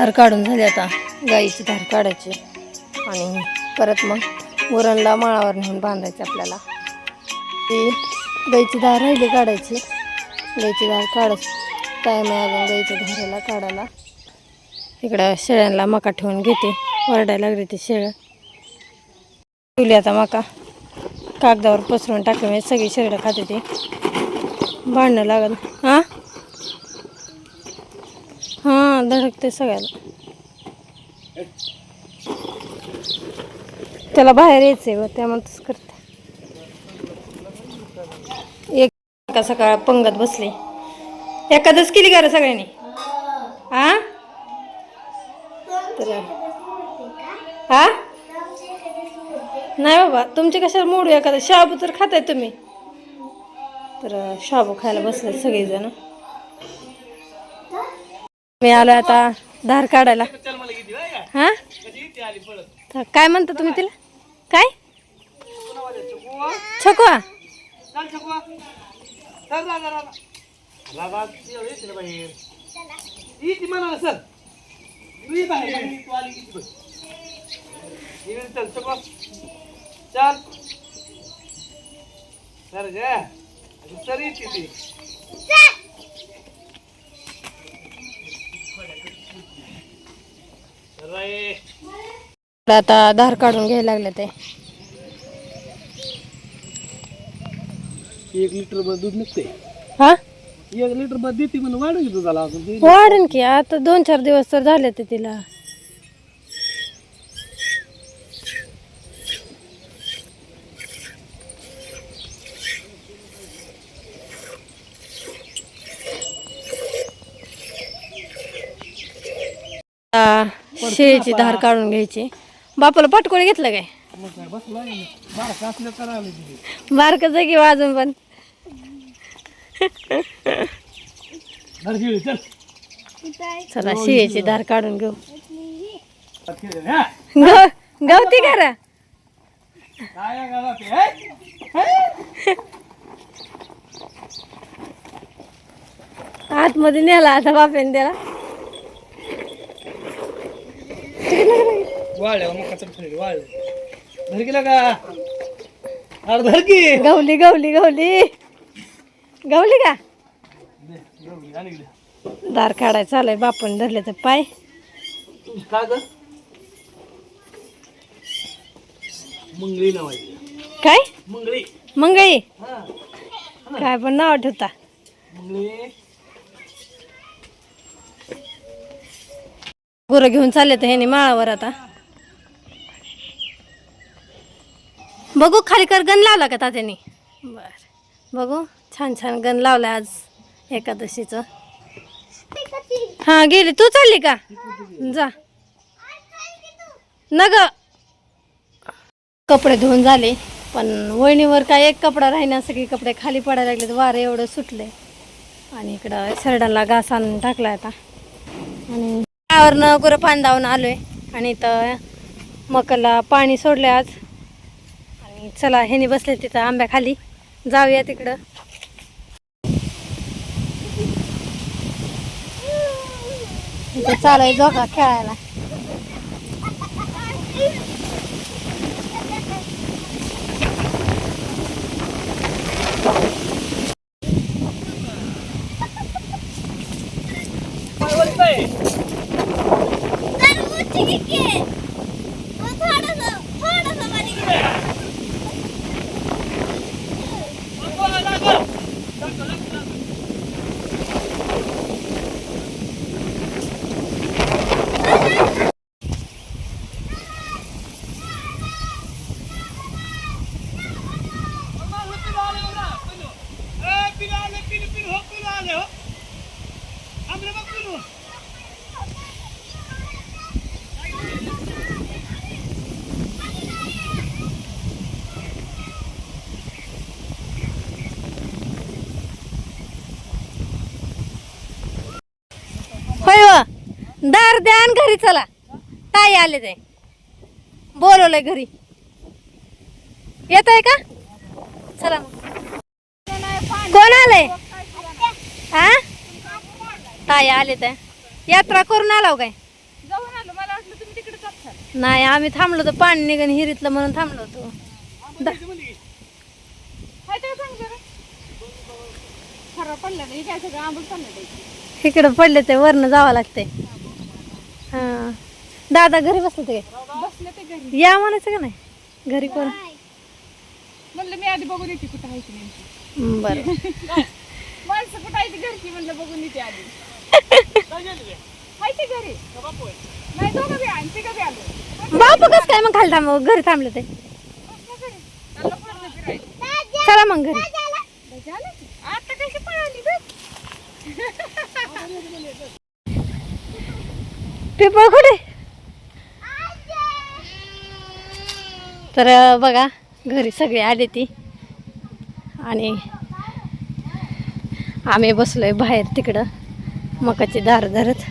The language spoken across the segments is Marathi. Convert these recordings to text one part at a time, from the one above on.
धार काढून झाली आता. गाईची धार काढायची. आणि परत मग वरणला माळावर नेऊन बांधायचं आपल्याला. ती गाईची धार राहिली काढायची. गाईची धार काढत टाईम आहे अजून गाईच्या धाराला काढायला. इकडं शेळ्यांना मका ठेवून घेते. वरडायला लागली ती शेळं. ठेवली आता मका. कागदावर पसरून टाकली सगळी शेरडं खाते ती. भांडणं लागल. हां? हां धडकते सगळ्याला. त्याला बाहेर यायचंय व त्यामुळे तसं करते एक का सकाळ पंगत बसली. एखादच केली का सगळ्यांनी? हा तर हा नाही बाबा तुमचे कशाला मोडू एखादं शाबू तर खाताय तुम्ही. तर शाबू खायला बसले सगळेजण. मी आलो आता धार काढायला. हा? तर काय म्हणता तुम्ही तिला? काय? छकवा चल तर गे तरी किती आता धार काढून घ्यायला लागले ते. एक लिटर बर दूध निघते हा? एक लिटर बर देते म्हणून वाढून घेतो झाला अजून. वाढन की आता दोन चार दिवस तर झाले ते तिला. शेळीची धार काढून घ्यायची. बापाला पाटकोळी घेतलं काय? बारका तिथे बारक जागी वाजून पण. चल शेळीची धार काढून घेऊ. हा गवती करा. हे? आतमध्ये नेला आता बापेन त्याला. वाळल्या मग कचरा ठेवली वाळल्या. धर गेला का अरे धर की गवली गवली गवली. गवली का? आणि. दार काढाय चालय बापन धरले तर पाय. काय ग? मंगळी नावाची काय? मंगळी? हा. काय पण नाव ठेवता. मंगळी. गुरं घेऊन चालले तर ह्याने माळावर आता. बघू खालीकर गण लावला का तात्याने? बर. बघू छान छान गण लावला आज एकादशीचं. हा गेली. तू चालली का? जा. न ग कपडे धुवून झाले पण वहिनीवर काय एक कपडा राहिना सगळे कपडे खाली पडायला लागले वारं एवढं सुटले. आणि इकडं शरडाला घास आणून टाकला आता. आणि त्यावरनं गुरं पाणी धावून आलोय. आणि इथं मकाला पाणी सोडले आज. चला ह्याने बसले तिथं आंब्याखाली जाऊया तिकडं. चालू आहे जोगा खेळायला. होय दार द्या आणि घरी चला. ताई आले ते. बोलवलंय घरी. येत आहे का? चला. कोण आलंय? हा ताई आले ते यात्रा करून आलाव काय? नाही आम्ही थांबलो होतो. पाणी निघून हिरीतलं म्हणून थांबलो होतो. इकडं पडले ते वरनं जावं लागते हां दादा घरी बसले ते बसलं ते घरी. या म्हणायचं का नाही? घरी कोण? म्हणलं मी आधी बघून येते कुठं आहे बरं. माणसं कुठं आहे ती घरची म्हणलं बघून येते आधी. आहे ते घरी. नाही दोघं बी आहे तिघं बी आलो. बापू कसं काय मग खाली थांब घरी थांबले ते? चला मग घरी? आता कशी पळाली बघ. पेपर कुठे तर बघा घरी सगळे आले ती. आणि आम्ही बसलोय बाहेर तिकडं मकाची दार धरत.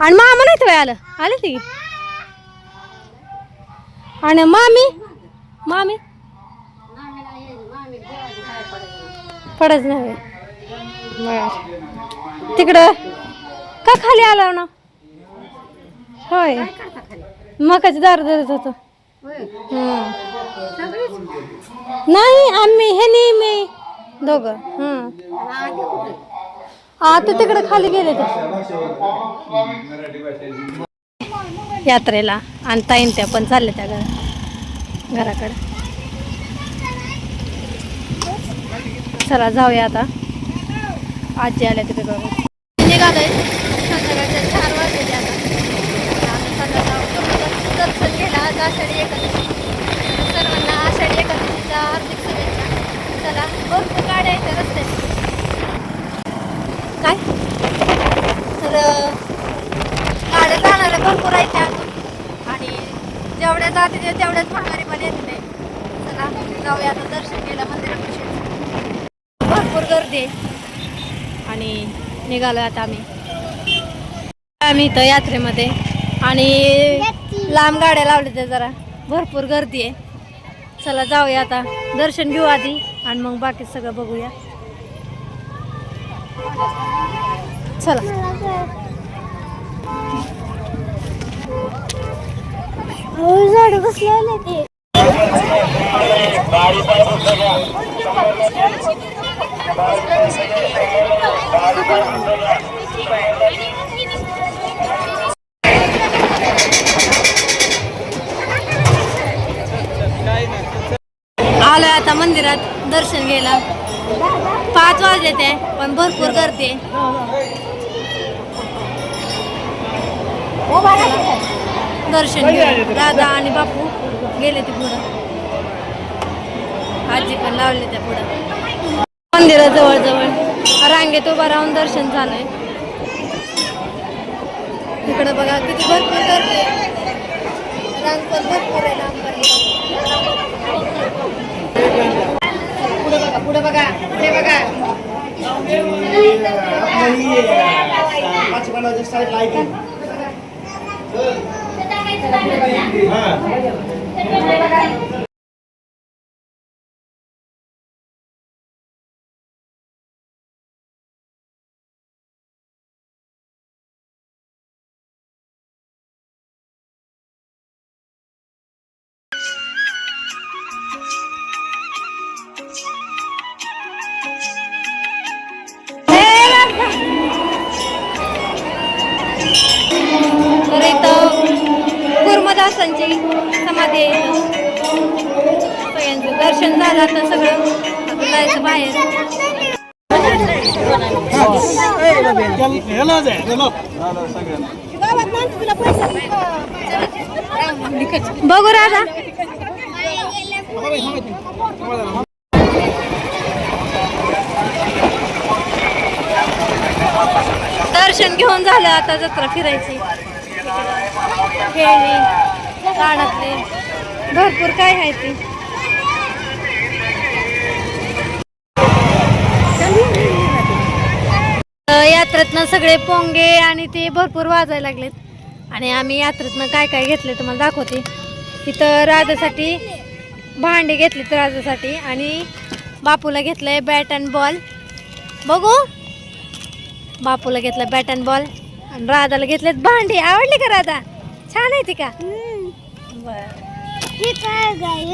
आणि मामा नाही तर आलं. आले ती? आणि मामी? मामी? पडच नाही. बर. तिकडं का खाली आला ना? होय. मकाची दार धरत होतं. नाही आम्ही हे नेहमी दोघं. आता तिकडे खाली गेले ते. यात्रेला. आणता येईन त्या पण चालल्या त्या घर घराकडे. चला जाऊया आता. आजी आल्या तिकडे बघा निघालोय. संध्याकाळच्या चार वाजले आता आता चला जाऊ दर्शन घ्यायला आज आषाढी एकादशी. सर्वांना आषाढी एकादशीच्या हार्दिक शुभेच्छा. चला भरपूर गाड्या आहेत रस्त्यात काय? तर गाड्या जाणाऱ्या भरपूर आहेत अजून. आणि जेवढ्या जाते ते तेवढ्याच माघारी पण येत नाही. चला जाऊया आता दर्शन घ्यायला मंदिरापाशी. भरपूर गर्दी आहे. आणि निघालो आता आम्ही. आम्ही इथं यात्रेमध्ये. आणि लांब गाड्या लावल्या त्या जरा. भरपूर गर्दी आहे. चला जाऊया आता. दर्शन घेऊ आधी आणि मग बाकी सगळं बघूया. चला. झाड बसले ते. आलोय आता मंदिरात दर्शन घ्यायला. पाच वाजले ते पण भरपूर गर्दी दर्शन घेऊन दादा आणि बापू गेले ते पुढं. आजी पण लावले त्या पुढं. मंदिरा जवळ रांगेत उभा राहून दर्शन झालंय. इकडं बघा किती भरपूर गर्दी रांग पण भरपूर आहे लांबपर्यंत पुढे बघा पुढे बघा पुढे बघा तर मध्ये. दर्शन झालं तर सगळं. जायचं बाहेर. बघू राजा दर्शन घेऊन झालं आता जत्रा फिरायची. खेळणी. रानातले भरपूर काय आहे ते. यात्रेतनं सगळे पोंगे आणि ते भरपूर वाजायला लागलेत. आणि आम्ही यात्रेतनं काय काय घेतले तुम्हाला दाखवते. इथं राजासाठी भांडी घेतली तर राजासाठी आणि बापूला घेतलंय बॅट अँड बॉल बघू. बापूला घेतलं बॅट अँड बॉल आणि राधाला घेतलेत भांडी. आवडली का राधा? छान आहे ती का? बर ही काय गाय